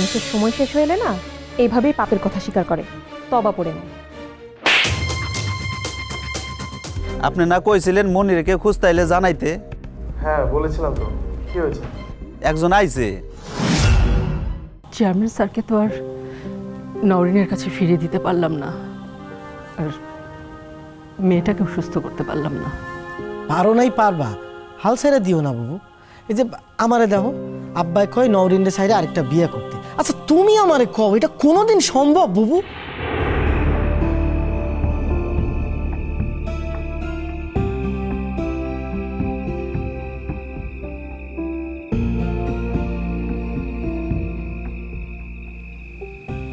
মানুষের সময় শেষ হয়ে এলে না এইভাবেই পাপের কথা স্বীকার করে। তবা পড়ে নেয়। আপনি না কইছিলেন মনিরকে খুঁজতাইলে জানাইতে? হ্যাঁ বলেছিলাম তো। কি হয়েছে? একজন আইছে। চেয়ারম্যান স্যারকে তো আর নওরিনের কাছে ফিরিয়ে দিতে পারলাম না। আর মেয়েটাকেও সুস্থ করতে পারলাম না। পারো নাই পারবা। হাল ছেড়ে দিও না বাবু। এই যে আমারে দেখো আব্বাই কয় নওরিনের সাইডে আরেকটা বিয়ে করতে। আচ্ছা তুমি আমারে কও, এটা কোনোদিন সম্ভব, বুবু?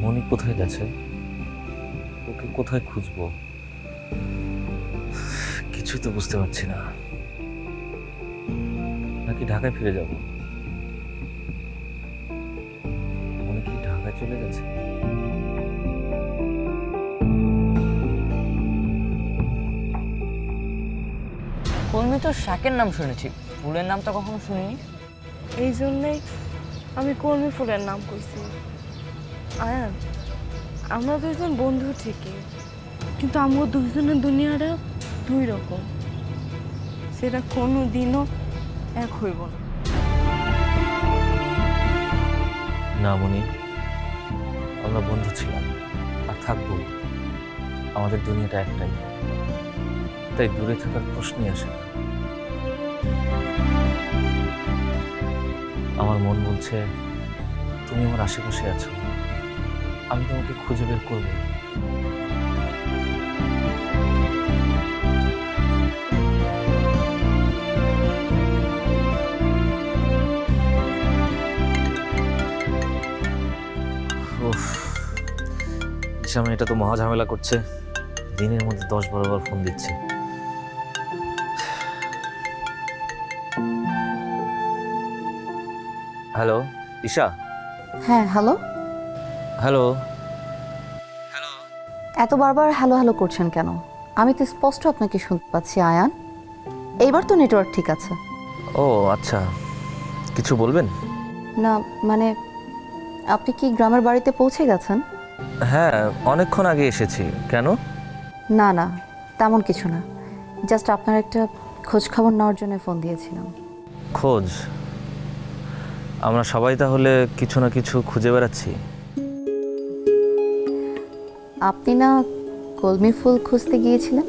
মনি কোথায় গেছে? ওকে কোথায় খুঁজবো? কিছুই তো বুঝতে পারছি না। নাকি ঢাকায় ফিরে যাব? চলে গেছে। কলমি তো শাকের নাম শুনেছি? ফুলের নাম তো কখনো শুনিনি। এই জন্যেই আমি কর্মী ফুলের নাম কইছি। আয়ান আমরা দুজন বন্ধু ঠিকই কিন্তু আমরা দুজনের দুনিয়াটা দুই রকম। সেটা কোনো দিনও এক হইব না। না মনি। আমরা বন্ধু ছিলাম আর থাকব আমাদের দুনিয়াটা একটাই। তাই দূরে থাকার প্রশ্নই আসে আমার মন বলছে, তুমি আমার আশেপাশে আছো। আমি তোমাকে খুঁজে বের করব ইসামে এটা তো মহা ঝামেলা করছে। দিনের মধ্যে দশ বারো বার ফোন দিচ্ছে। হ্যালো ঈশা? হ্যাঁ হ্যালো হ্যালো এত বারবার হ্যালো হ্যালো করছেন কেন? আমি তো স্পষ্ট আপনাকে শুনতে পাচ্ছি আয়ান। এইবার তো নেটওয়ার্ক ঠিক আছে। ও আচ্ছা। কিছু বলবেন? না মানে আপনি কি গ্রামের বাড়িতে পৌঁছে গেছেন? হ্যাঁ অনেকক্ষণ আগে এসেছি। কেন? না না তেমন কিছু না। জাস্ট আপনার একটা খোঁজ খবর নেওয়ার জন্য ফোন দিয়েছিলাম। খোঁজ? আমরা সবাই তাহলে কিছু না কিছু খুঁজে বেড়াচ্ছি? আপনি না কলমি ফুল খুঁজতে গিয়েছিলেন?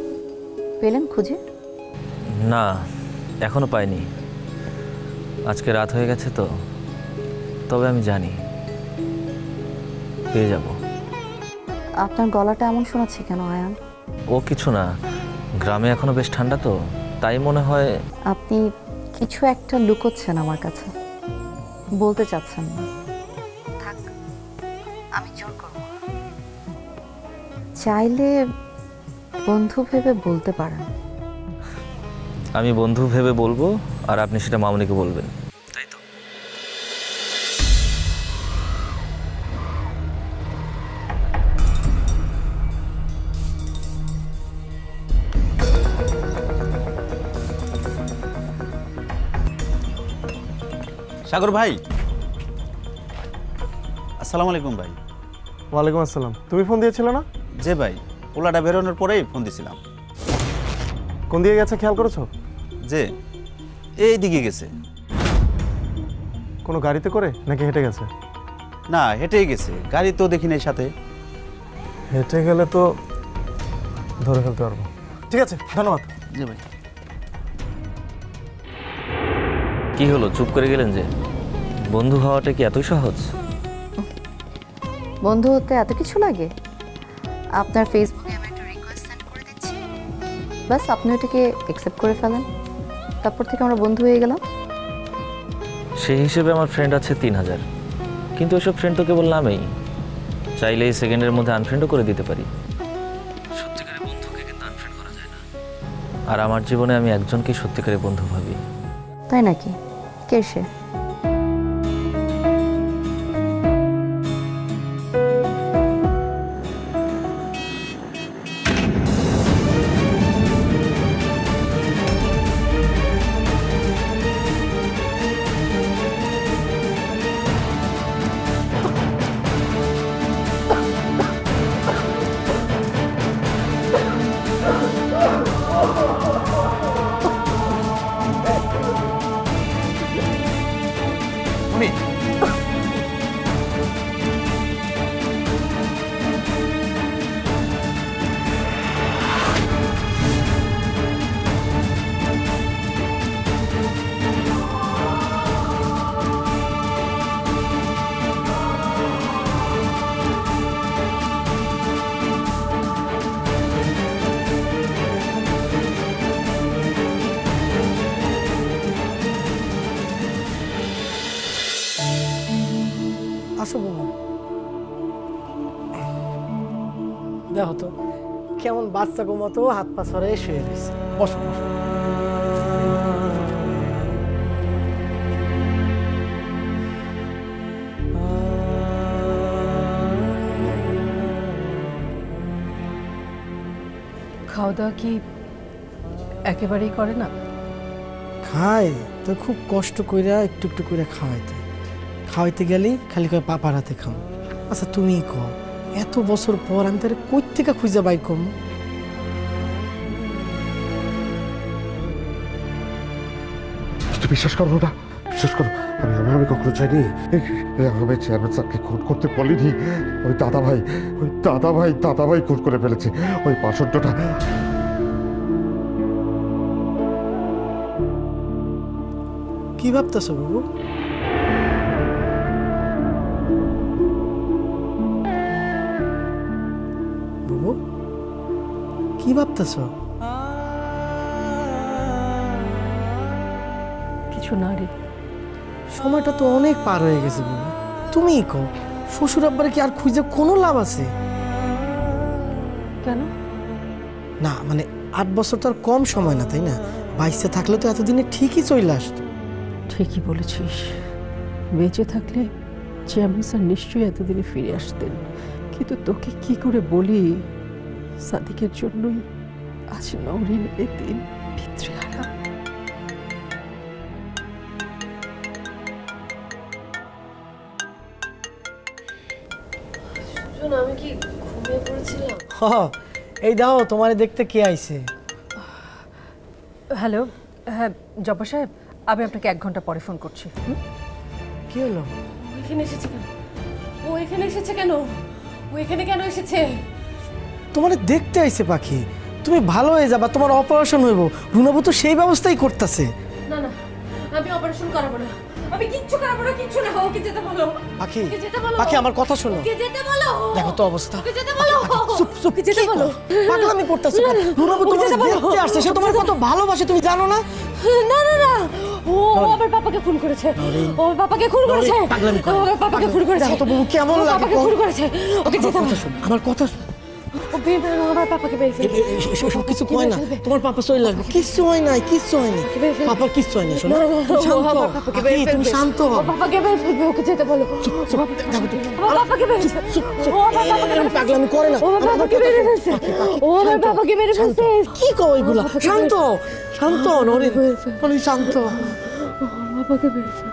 পেলেন খুঁজে? না এখনও পাইনি। আজকে রাত হয়ে গেছে তো। তবে আমি জানি। পেয়ে যাব। আপনার গলাটা এমন শোনাচ্ছে কেন আয়ান? ও কিছু না। গ্রামে এখনও বেশ ঠান্ডা তো তাই মনে হয় আপনি কিছু একটা লুকোচ্ছেন আমার কাছে। বলতে চাচ্ছেন না। থাক আমি জোর করব চাইলে বন্ধু ভেবে বলতে পারেন। আমি বন্ধু ভেবে বলব আর আপনি সেটা মামনিকে বলবেন। সাগর ভাই। আসসালামু আলাইকুম ভাই। ওয়ালাইকুম আসসালাম। তুমি ফোন দিয়েছিলে না? যে ভাই পোলাটা বেরোনোর পরেই ফোন দিছিলাম। কোন দিকে গেছে খেয়াল করেছ? যে এই দিকে গেছে। কোনো গাড়িতে করে নাকি হেঁটে গেছে? না হেঁটেই গেছে। গাড়ি তো দেখি নাই সাথে। হেঁটে গেলে তো ধরে ফেলতে পারব। ঠিক আছে ধন্যবাদ। যে ভাই। কি হলো? চুপ করে গেলেন যে? বন্ধু হওয়াটা কি এতই সহজ? বন্ধু হতে এত কিছু লাগে? আপনার ফেসবুকে আমি একটা রিকোয়েস্ট সেন্ড করে দিচ্ছি। ব্যাস আপনি ওটাকে অ্যাকসেপ্ট করে ফেলেন। তারপর থেকে আমরা বন্ধু হয়ে গেলাম। সেই হিসেবে আমার ফ্রেন্ড আছে তিন হাজার। কিন্তু ওইসব ফ্রেন্ড তো কেবল নামেই। চাইলেই সেকেন্ডের মধ্যে আনফ্রেন্ডও করে দিতে পারি। সত্যিকারের বন্ধুকে কিন্তু আনফ্রেন্ড করা যায় না। আর আমার জীবনে আমি একজনকেই সত্যিকারের বন্ধু ভাবি। তাই নাকি? কে সে আসো দেখো তো কেমন বাচ্চা মতো হাত পা সরে শুয়ে রয়েছে। বসো বসো। খাওয়া দাওয়া কি একেবারেই করে না? খায় তো খুব কষ্ট কইরা একটু একটু করে খাওয়াইতে। খাওয়াইতে গেলেই খালি কয় পাপার হাতে খাও আচ্ছা তুমি কও। এত বছর পর আমি তার কই থেকে খুঁজে বাই কম? বিশ্বাস করো না বিশ্বাস করো। আমি আমি আমি কখনো চাইনি আমি চেয়ারম্যান স্যারকে খুন করতে বলিনি। ওই দাদা ভাই ওই দাদা ভাই দাদা ভাই খুন করে ফেলেছে। ওই পাষণ্ডটা কি ভাবতেছো বাবু বাবু? কি ভাবতেছো? কিছু না রে। সময়টা তো অনেক পার হয়ে গেছে বাবু তুমিই কও শ্বশুর আব্বারে কি আর খুঁজে কোনো লাভ আছে? কেন? না মানে আট বছর তো আর কম সময় না তাই না? বাইশে থাকলে তো এতদিনে ঠিকই চলে আসতো। ঠিকই বলেছিস। বেঁচে থাকলে চেয়ারম্যান স্যার নিশ্চয়ই এতদিনে ফিরে আসতেন। কিন্তু তোকে কি করে বলি? সাদিকের জন্যই আজ নওরিন এ দিন পিতৃহারা হ এই দাও তোমারে দেখতে কে আইছে? হ্যালো হ্যাঁ জব্বা সাহেব আমি আপনাকে এক ঘণ্টা পরে ফোন করছি। হুম? কি হলো? এখানে এসেছে কেন? ও এখানে এসেছে কেন? ও এখানে কেন এসেছে? তোমারে দেখতে আইছে পাখি। তুমি ভালো হয়ে যাবা তোমার অপারেশন হইব। রুনাবু তো সেই ব্যবস্থাই করতেছে। না না আমি অপারেশন করাবো না। আমি কিচ্ছু করাবো না কিচ্ছু না। ওকে যেতে বলো। পাখি পাখি আমার কথা শোনো। ওকে যেতে বলো। দেখো তো অবস্থা। ওকে যেতে বলো। চুপ চুপ। ওকে যেতে কি বলো। কর? পাগলামি করতেছো রুনাবু তোমার দেখতে আসছে। সে তোমার কত ভালোবাসে তুমি জানো না? না না না। ও ও আমার পাপাকে খুন করেছে। ও আমার পাপাকে খুন করেছে। পাগলামি করো। ও খুন করেছে। তো কেমন লাগে খুন করেছে। ওকে যেতে বলো। আমার কথা শোনো। আমার পাপাকে বের ফেলবে কিছু হয় না তোমার পাপা চলে লাগবে হয় নাই কিচ্ছু হয় না বের। পাপার হয় না শোনো ও শান্ত আমার হও। পাপাকে পাখি, বের তুমি শান্ত হও পাপাকে বের ফেলবে ওকে যেতে বলো পাপাকে বের ও পাপাকে পাগলামি করে না ও মেরে শোনো। ফেলছে ও আমার কি কও এগুলা শান্ত শান্ত নরিন শান্ত মেরে ফেলছে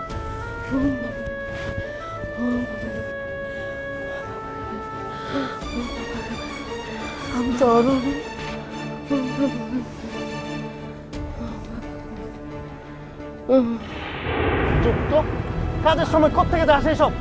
শান্ত হও, নরিন। চুপ তো কাজের সময় কোথেকে আসে সব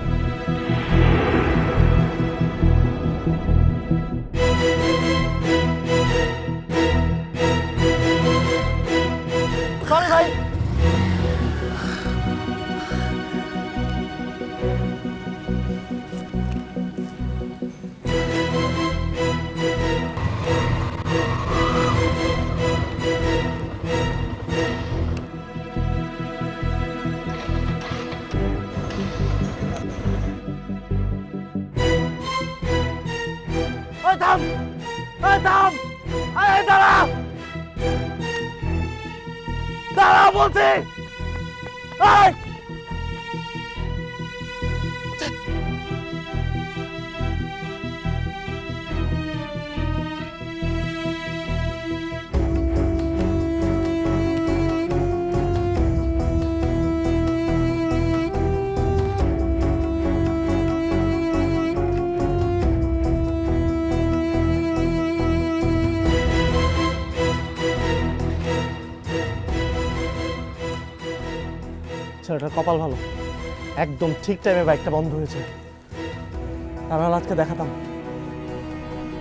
কপাল ভালো। একদম ঠিক টাইমে বাইকটা বন্ধ হয়েছে। তা নাহলে আজকে দেখাতাম।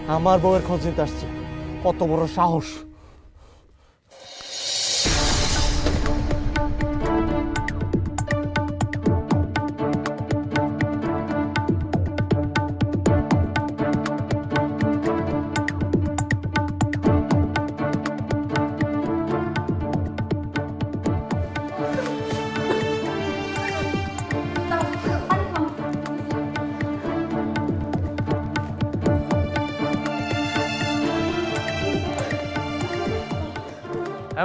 আমার বউয়ের খোঁজ নিতে আসছে। কত বড় সাহস।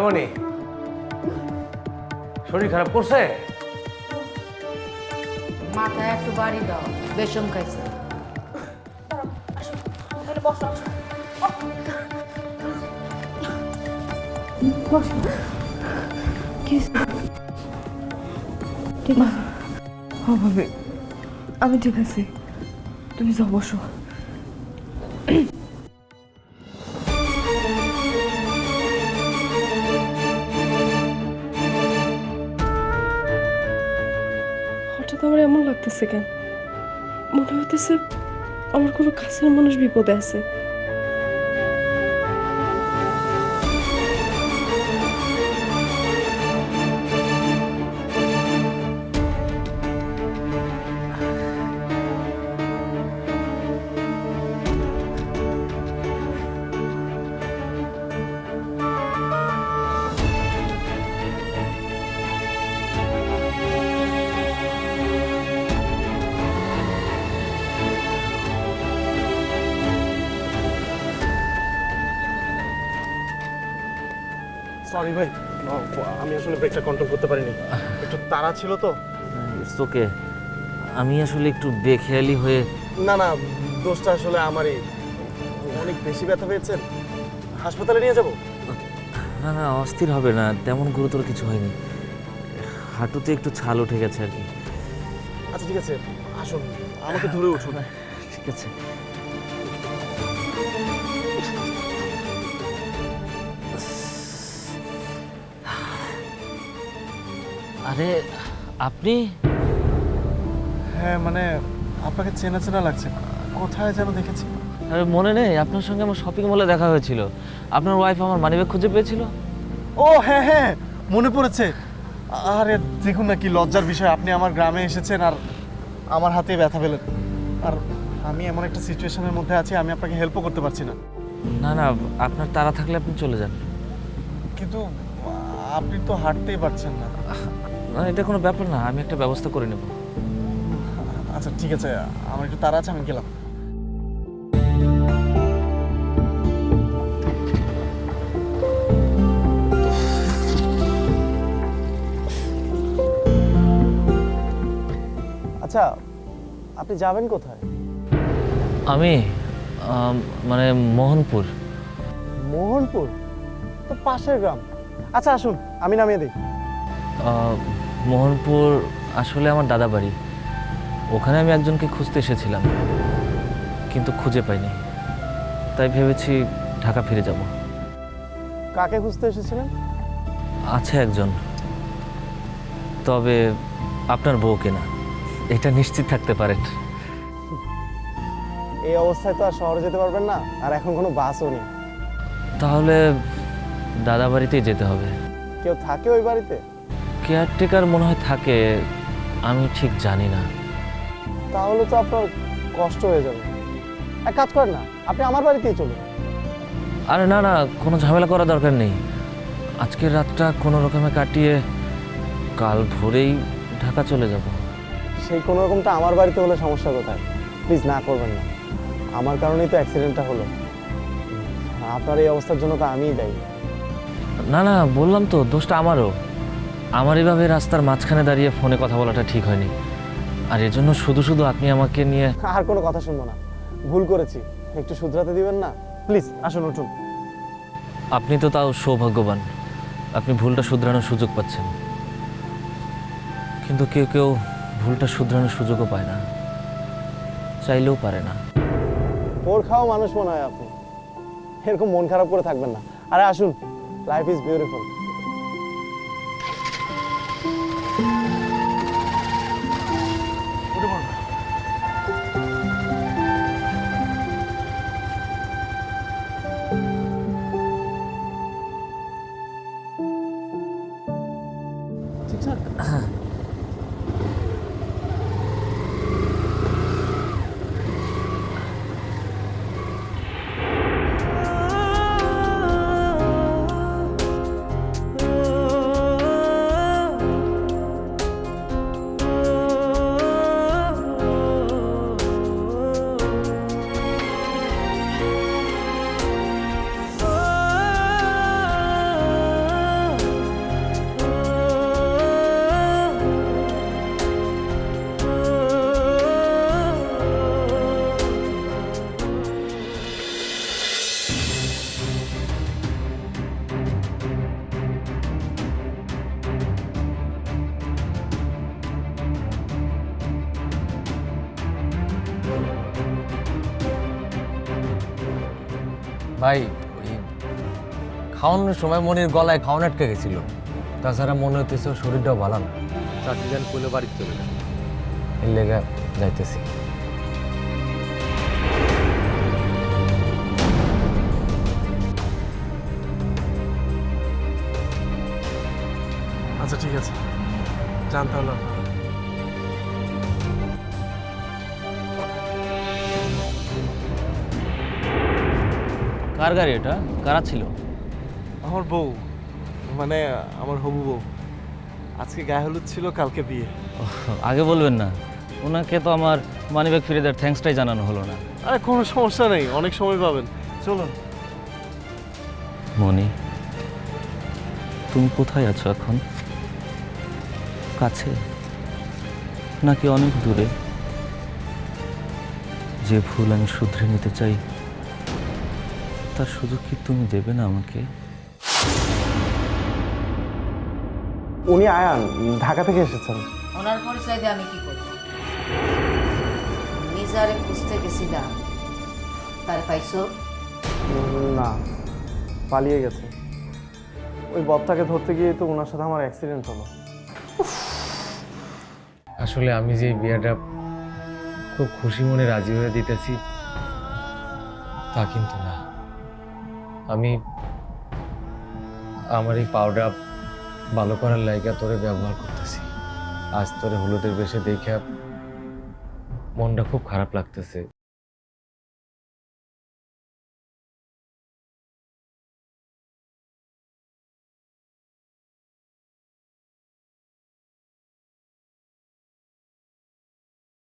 এমনই শরীর খারাপ করছে? মাথায় একটু বাড়ি দাও। বেসম খাইছে। ভাবে আমি ঠিক আছি। তুমি যাও বসো। এমন কেন? মনে হইতেছে আমার কোনো কাছের মানুষ বিপদে আছে। সরি ভাই। আমি আসলে ব্রেকটা কন্ট্রোল করতে পারিনি। একটু তাড়া ছিল তো। ওকে আমি আসলে একটু বেখেয়ালি হয়ে না না দোষটা আসলে আমারই। অনেক বেশি ব্যথা পেয়েছেন হাসপাতালে নিয়ে যাব? না না অস্থির হবে না। তেমন গুরুতর কিছু হয়নি। হাঁটুতে একটু ছাল উঠে গেছে আর কি। আচ্ছা ঠিক আছে। আসুন। আমাকে ধরে উঠুন। ঠিক আছে। আরে আপনি? হ্যাঁ মানে আপনাকে চেনা চেনা লাগছে। কোথায় যেন দেখেছি। আরে মনে নেই আপনার সঙ্গে আমার শপিং মলে দেখা হয়েছিল। আপনার ওয়াইফ আমার মানিব্যাগ খুঁজে পেয়েছিল। ও হ্যাঁ হ্যাঁ মনে পড়েছে। আরে দেখুন না কি লজ্জার বিষয় আপনি আমার গ্রামে এসেছেন আর আমার হাতে ব্যথা পেলেন আর আমি এমন একটা সিচুয়েশনের মধ্যে আছি আমি আপনাকে হেল্পও করতে পারছি না। না না আপনার তাড়া থাকলে আপনি চলে যান। কিন্তু আপনি তো হাঁটতেই পারছেন না। না এটা কোনো ব্যাপার না আমি একটা ব্যবস্থা করে নেব। আচ্ছা ঠিক আছে আমার একটু তাড়া আছে আমি গেলাম। আচ্ছা আপনি যাবেন কোথায়? আমি আম, মানে মোহনপুর। মোহনপুর? তো পাশের গ্রাম। আচ্ছা আসুন আমি নামিয়ে দিই। মোহনপুর আসলে আমার দাদা বাড়ি। ওখানে আমি একজনকে খুঁজতে এসেছিলাম কিন্তু খুঁজে পাইনি। তাই ভেবেছি ঢাকা ফিরে যাব। কাকে খুঁজতে এসেছিলেন? আছে একজন। তবে আপনার বউকে না এটা নিশ্চিত থাকতে পারেন। এই অবস্থায় তো আর শহরে যেতে পারবেন না আর এখন কোনো বাসও নেই। তাহলে দাদা বাড়িতেই যেতে হবে। কেউ থাকে ওই বাড়িতে? কেয়ারটেকার মনে হয় থাকে আমি ঠিক জানি না। তাহলে তো আপনার কষ্ট হয়ে যাবে। এক কাজ করেন না আপনি আমার বাড়িতেই চলুন। আরে না না কোনো ঝামেলা করার দরকার নেই। আজকের রাতটা কোনো রকমে কাটিয়ে কাল ভোরেই ঢাকা চলে যাব। সেই কোনো রকমটা আমার বাড়িতে হলে সমস্যা কোথায়? প্লিজ না করবেন না। আমার কারণেই তো অ্যাক্সিডেন্টটা হলো। আপনার এই অবস্থার জন্য তো আমিই দায়ী। না না বললাম তো দোষটা আমারও। আমার এভাবে রাস্তার মাঝখানে দাঁড়িয়ে ফোনে কথা বলাটা ঠিক হয়নি। আর এজন্য শুধু শুধু আপনি আমাকে নিয়ে আর কোনো কথা শুনব না। ভুল করেছি। একটু শুধরাতে দিবেন না? প্লিজ আসুন উঠুন। আপনি তো তাও সৌভাগ্যবান। আপনি ভুলটা শুধরানোর সুযোগ পাচ্ছেন। কিন্তু কেউ কেউ ভুলটা শুধরানোর সুযোগও পায় না। চাইলেও পারে না। ওর খাওয়া মানুষ মনে হয় আপনি। এরকম মন খারাপ করে থাকবেন না। আরে আসুন লাইফ ইজ বিউটিফুল ভাই খাওয়ানোর সময় মনির গলায় খাওয়ানো আটকে গেছিল। তাছাড়া মনে হইতেছে ওর শরীরটাও ভালো না। চাচি যান কইলে বাড়িতে চলে যান। এর লেগে যাইতেছি। আচ্ছা ঠিক আছে। জানতে হলো কার গাড়ি এটা? কারা ছিল? আমার বউ মানে আমার হবু বউ। আজকে গায়ে হলুদ ছিল কালকে বিয়ে। আগে বলবেন না। ওনাকে তো আমার মানিব্যাগ ফিরে দেওয়ার থ্যাঙ্কসটাই জানানো হলো না। আরে কোনো সমস্যা নেই অনেক সময় পাবেন। চলুন। মনি তুমি কোথায় আছো এখন? কাছে? নাকি অনেক দূরে? যে ভুল আমি শুধরে নিতে চাই তার সুযোগ কি তুমি দেবে না আমাকে? উনি আয়ান ঢাকা থেকে এসেছেন। ওনার পরিচয় দিয়ে আমি কি করব? নিজারে খুঁজতে গেছিলাম তার পাইছো? না পালিয়ে গেছে। ওই বদটাকে ধরতে গিয়ে তো ওনার সাথে আমার অ্যাক্সিডেন্ট হলো। আসলে আমি যে বিয়েটা খুব খুশি মনে রাজি হয়ে দিতেছি তা কিন্তু না। আমি আমার এই পাউডার ভালো করার লাইগা তোরে ব্যবহার করতেছি। আজ তোরে হলুদের বেশে দেখে মনটা খুব খারাপ লাগতেছে।